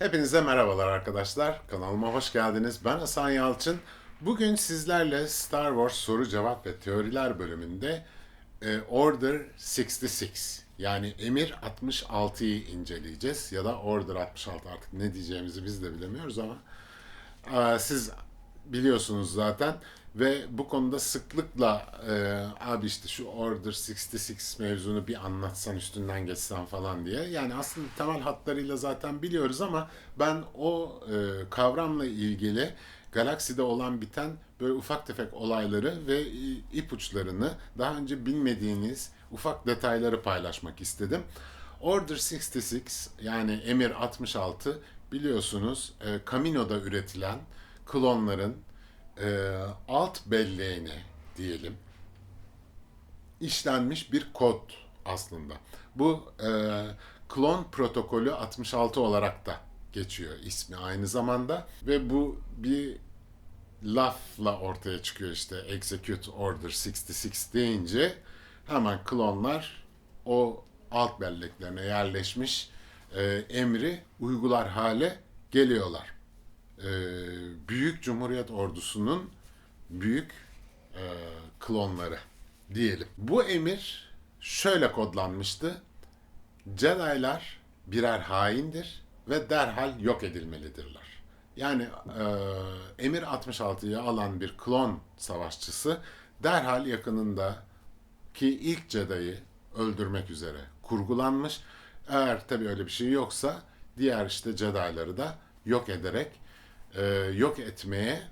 Hepinize merhabalar arkadaşlar. Kanalıma hoş geldiniz. Ben Hasan Yalçın. Bugün sizlerle Star Wars soru cevap ve teoriler bölümünde e, Order 66 yani Emir 66'yı inceleyeceğiz. Ya da Order 66 artık ne diyeceğimizi biz de bilemiyoruz ama e, siz biliyorsunuz zaten ve bu konuda sıklıkla e, abi işte şu Order 66 mevzunu bir anlatsan üstünden geçsen falan diye. Yani aslında temel hatlarıyla zaten biliyoruz ama ben o e, kavramla ilgili galakside olan biten böyle ufak tefek olayları ve i- ipuçlarını daha önce bilmediğiniz ufak detayları paylaşmak istedim. Order 66 yani Emir 66 biliyorsunuz e, Camino'da üretilen klonların e, alt belleğine diyelim işlenmiş bir kod aslında. Bu e, klon protokolü 66 olarak da geçiyor ismi aynı zamanda ve bu bir lafla ortaya çıkıyor işte execute order 66 deyince hemen klonlar o alt belleklerine yerleşmiş e, emri uygular hale geliyorlar. E, Büyük Cumhuriyet Ordusu'nun büyük e, klonları diyelim. Bu emir şöyle kodlanmıştı. Jedi'lar birer haindir ve derhal yok edilmelidirler. Yani e, Emir 66'yı alan bir klon savaşçısı derhal yakınında ki ilk Jedi'yi öldürmek üzere kurgulanmış. Eğer tabii öyle bir şey yoksa diğer işte Jedi'ları da yok ederek e, yok etmeye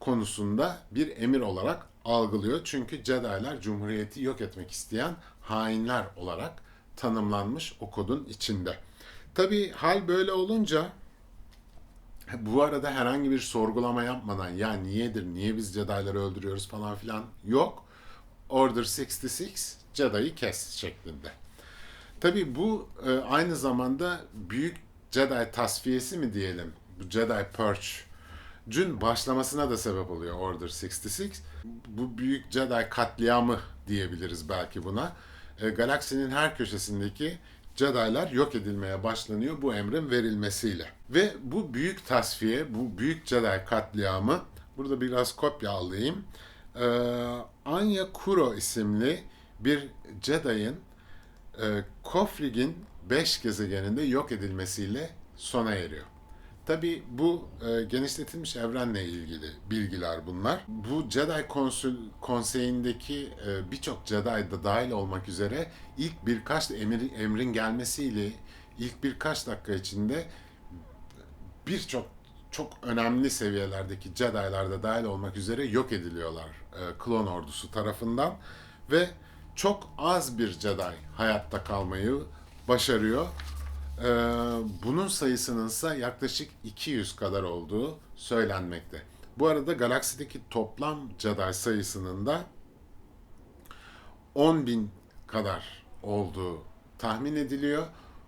konusunda bir emir olarak algılıyor. Çünkü Jedi'lar Cumhuriyeti yok etmek isteyen hainler olarak tanımlanmış o kodun içinde. Tabii hal böyle olunca bu arada herhangi bir sorgulama yapmadan ya niyedir, niye biz Jedi'ları öldürüyoruz falan filan yok. Order 66 Jedi'yi kes şeklinde. Tabii bu e, aynı zamanda büyük Jedi tasfiyesi mi diyelim? Jedi Purge Cün başlamasına da sebep oluyor Order 66. Bu büyük Jedi katliamı diyebiliriz belki buna. E, galaksinin her köşesindeki Jedi'lar yok edilmeye başlanıyor bu emrin verilmesiyle. Ve bu büyük tasfiye, bu büyük Jedi katliamı, burada biraz kopya alayım. E, Anya Kuro isimli bir Jedi'ın e, Kofrig'in 5 gezegeninde yok edilmesiyle sona eriyor. Tabi bu e, genişletilmiş evrenle ilgili bilgiler bunlar. Bu Jedi Konsül Konseyi'ndeki e, birçok Jedi da dahil olmak üzere ilk birkaç emir, emrin gelmesiyle ilk birkaç dakika içinde birçok çok önemli seviyelerdeki Jedi'lar da dahil olmak üzere yok ediliyorlar e, klon ordusu tarafından ve çok az bir Jedi hayatta kalmayı başarıyor. Ee, bunun sayısının ise yaklaşık 200 kadar olduğu söylenmekte. Bu arada galaksideki toplam Jedi sayısının da 10 bin kadar olduğu tahmin ediliyor.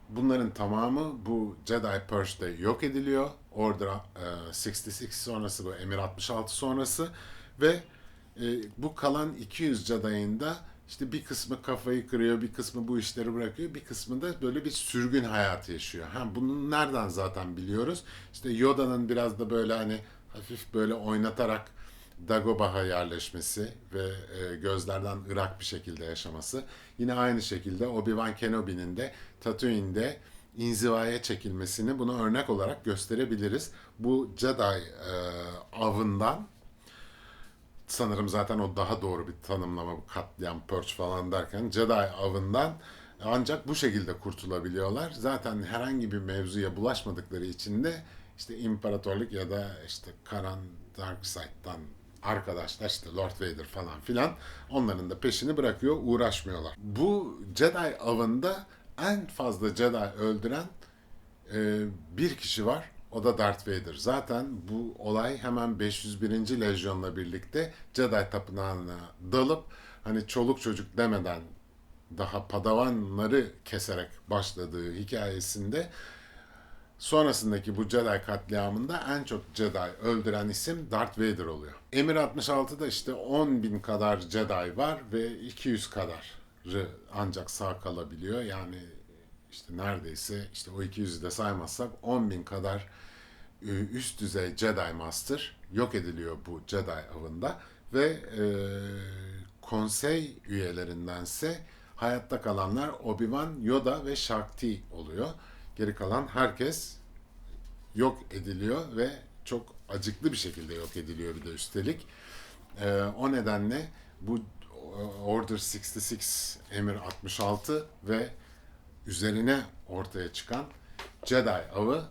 Bunların tamamı bu Jedi Purge'de yok ediliyor. Order e, 66 sonrası bu Emir 66 sonrası ve e, bu kalan 200 Jedi'ın işte bir kısmı kafayı kırıyor, bir kısmı bu işleri bırakıyor, bir kısmı da böyle bir sürgün hayatı yaşıyor. Ha, bunu nereden zaten biliyoruz? İşte Yoda'nın biraz da böyle hani hafif böyle oynatarak Dagobah'a yerleşmesi ve e, gözlerden ırak bir şekilde yaşaması. Yine aynı şekilde Obi-Wan Kenobi'nin de Tatooine'de inzivaya çekilmesini buna örnek olarak gösterebiliriz. Bu Jedi e, avından sanırım zaten o daha doğru bir tanımlama bu katliam, purge falan derken Jedi avından ancak bu şekilde kurtulabiliyorlar. Zaten herhangi bir mevzuya bulaşmadıkları için de işte imparatorluk ya da işte Karan Dark Side'dan arkadaşlar işte Lord Vader falan filan onların da peşini bırakıyor, uğraşmıyorlar. Bu Jedi avında en fazla Jedi öldüren e, bir kişi var. O da Darth Vader. Zaten bu olay hemen 501. Lejyon'la birlikte Jedi Tapınağı'na dalıp hani çoluk çocuk demeden daha padavanları keserek başladığı hikayesinde sonrasındaki bu Jedi katliamında en çok Jedi öldüren isim Darth Vader oluyor. Emir 66'da işte 10 bin kadar Jedi var ve 200 kadarı ancak sağ kalabiliyor. Yani işte neredeyse işte o 200'ü de saymazsak 10 bin kadar e, üst düzey Jedi Master yok ediliyor bu Jedi avında ve e, konsey üyelerindense hayatta kalanlar Obi-Wan, Yoda ve Shakti oluyor. Geri kalan herkes yok ediliyor ve çok acıklı bir şekilde yok ediliyor bir de üstelik. Ee, o nedenle bu Order 66, Emir 66 ve üzerine ortaya çıkan Jedi avı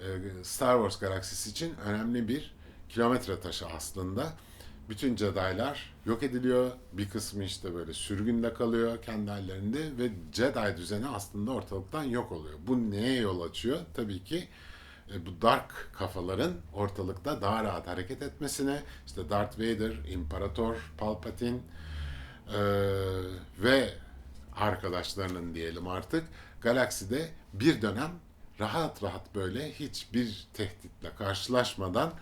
e, Star Wars galaksisi için önemli bir kilometre taşı aslında. Bütün Jedi'lar yok ediliyor. Bir kısmı işte böyle sürgünde kalıyor kendi hallerinde ve Jedi düzeni aslında ortalıktan yok oluyor. Bu neye yol açıyor? Tabii ki e, bu dark kafaların ortalıkta daha rahat hareket etmesine, işte Darth Vader, İmparator Palpatine e, ve arkadaşlarının diyelim artık galakside bir dönem rahat rahat böyle hiçbir tehditle karşılaşmadan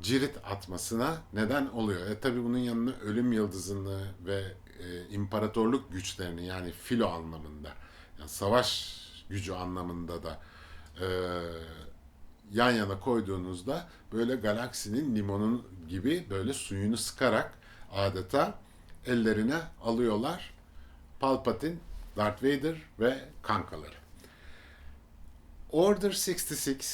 cirit atmasına neden oluyor. E tabi bunun yanına ölüm yıldızını ve e, imparatorluk güçlerini yani filo anlamında, yani savaş gücü anlamında da e, yan yana koyduğunuzda böyle galaksinin limonun gibi böyle suyunu sıkarak adeta ellerine alıyorlar Palpatine, Darth Vader ve kankaları. Order 66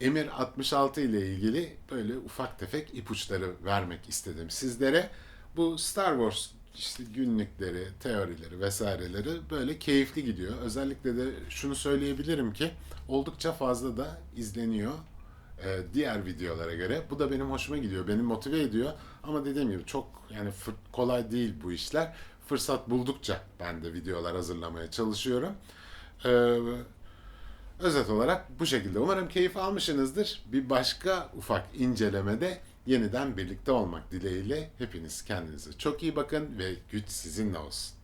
Emir 66 ile ilgili böyle ufak tefek ipuçları vermek istedim sizlere. Bu Star Wars işte günlükleri, teorileri vesaireleri böyle keyifli gidiyor. Özellikle de şunu söyleyebilirim ki oldukça fazla da izleniyor e, diğer videolara göre. Bu da benim hoşuma gidiyor, beni motive ediyor. Ama dediğim gibi çok yani kolay değil bu işler. Fırsat buldukça ben de videolar hazırlamaya çalışıyorum. Ee, Özet olarak bu şekilde. Umarım keyif almışsınızdır. Bir başka ufak incelemede yeniden birlikte olmak dileğiyle hepiniz kendinize çok iyi bakın ve güç sizinle olsun.